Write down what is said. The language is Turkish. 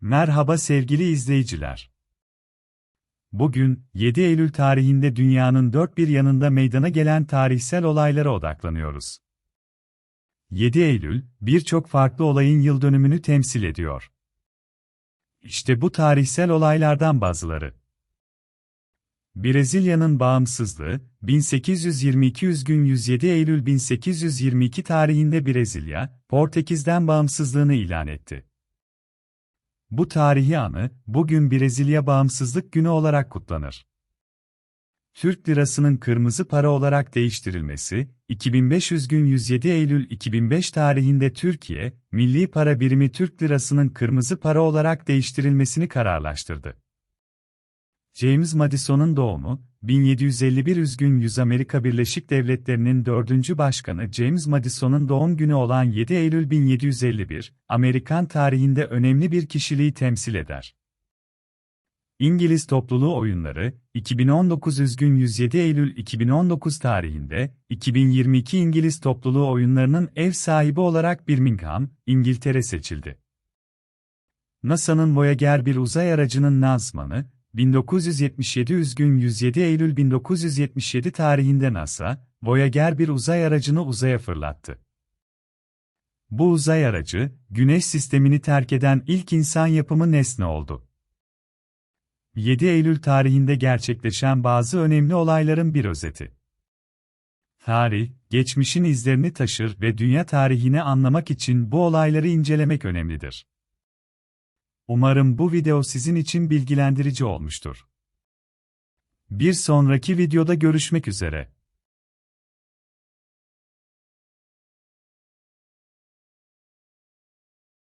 Merhaba sevgili izleyiciler. Bugün, 7 Eylül tarihinde dünyanın dört bir yanında meydana gelen tarihsel olaylara odaklanıyoruz. 7 Eylül, birçok farklı olayın yıl dönümünü temsil ediyor. İşte bu tarihsel olaylardan bazıları. Brezilya'nın bağımsızlığı, 1822 üzgün 107 Eylül 1822 tarihinde Brezilya, Portekiz'den bağımsızlığını ilan etti. Bu tarihi anı, bugün Brezilya Bağımsızlık Günü olarak kutlanır. Türk lirasının kırmızı para olarak değiştirilmesi, 2500 gün 107 Eylül 2005 tarihinde Türkiye, milli para birimi Türk lirasının kırmızı para olarak değiştirilmesini kararlaştırdı. James Madison'un doğumu, 1751 üzgün 100 Amerika Birleşik Devletleri'nin dördüncü başkanı James Madison'un doğum günü olan 7 Eylül 1751, Amerikan tarihinde önemli bir kişiliği temsil eder. İngiliz Topluluğu Oyunları, 2019 üzgün 107 Eylül 2019 tarihinde, 2022 İngiliz Topluluğu Oyunlarının ev sahibi olarak Birmingham, İngiltere seçildi. NASA'nın Voyager bir uzay aracının lansmanı, 1977 üzgün 107 Eylül 1977 tarihinde NASA, Voyager bir uzay aracını uzaya fırlattı. Bu uzay aracı, Güneş sistemini terk eden ilk insan yapımı nesne oldu. 7 Eylül tarihinde gerçekleşen bazı önemli olayların bir özeti. Tarih, geçmişin izlerini taşır ve dünya tarihini anlamak için bu olayları incelemek önemlidir. Umarım bu video sizin için bilgilendirici olmuştur. Bir sonraki videoda görüşmek üzere.